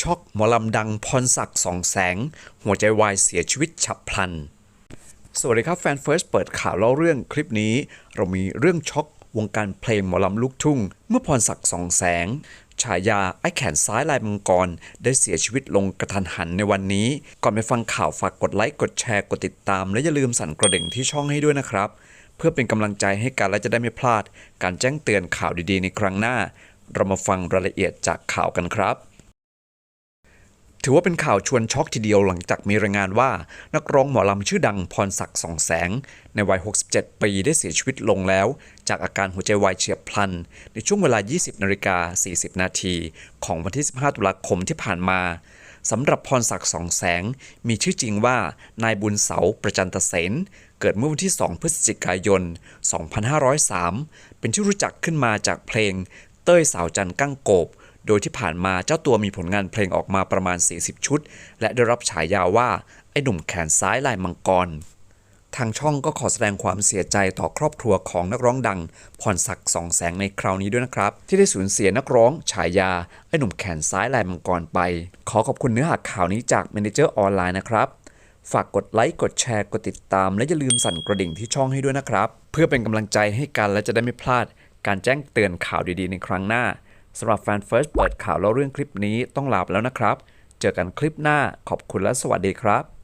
ช็อกหมอลำดังพรศักดิ์สองแสง หัวใจวายเสียชีวิตฉับพลัน สวัสดีครับแฟนเฟิร์สเปิดข่าวเล่าเรื่องคลิปนี้ เรามีเรื่องช็อกวงการเพลงหมอลำลูกทุ่ง เมื่อพรศักดิ์สองแสง ฉายาไอ้แขนซ้ายลายมังกร ได้เสียชีวิตลงกระทันหันในวันนี้ ก่อนไปฟังข่าวฝากกดไลค์กดแชร์กดติดตาม และอย่าลืมสั่นกระดิ่งที่ช่องให้ด้วยนะครับ เพื่อเป็นกำลังใจให้กันและจะได้ไม่พลาด การแจ้งเตือนข่าวดีๆ ในครั้งหน้า เรามาฟังรายละเอียดจากข่าวกันครับ ถือว่าเป็นข่าวชวนช็อกทีเดียวหลังจากมีรายงานว่า นักร้องหมอลำชื่อดังพรศักดิ์สองแสง ในวัย 67 ปีได้เสียชีวิตลงแล้ว จากอาการหัวใจวายเฉียบพลัน ในช่วงเวลา 20นาฬิกา40 นาทีของวันที่ 15 ตุลาคมที่ผ่านมาสำหรับพรศักดิ์สองแสง มีชื่อจริงว่านายบุญเสาประจันตเสนเกิดเมื่อวันที่ 2 พฤศจิกายน 2503 เป็นที่รู้จักขึ้นมาจากเพลงเต้ยสาวจันกั้งโกบ โดยที่ผ่านมาเจ้าตัวมีผลงานเพลงออกมาประมาณ 40 ชุด และได้รับฉายาว่า ไอ้หนุ่มแขนซ้ายลายมังกร ทางช่องก็ขอแสดงความเสียใจต่อครอบครัวของนักร้องดัง พรศักดิ์สองแสงในคราวนี้ด้วยนะครับ ที่ได้สูญเสียนักร้องฉายา ไอ้หนุ่มแขนซ้ายลายมังกรไป ขอขอบคุณเนื้อหาข่าวนี้จาก Manager ออนไลน์นะครับฝากกดไลค์ กดแชร์ กดติดตาม และอย่าลืมสั่นกระดิ่งที่ช่องให้ด้วยนะครับ เพื่อเป็นกำลังใจให้กันและจะได้ไม่พลาด การแจ้งเตือนข่าวดีๆในครั้งหน้า สำหรับแฟนเฟิร์สเปิดข่าวเล่าเรื่องคลิปนี้ต้องลาไปแล้วนะครับ เจอกันคลิปหน้าขอบคุณและสวัสดีครับ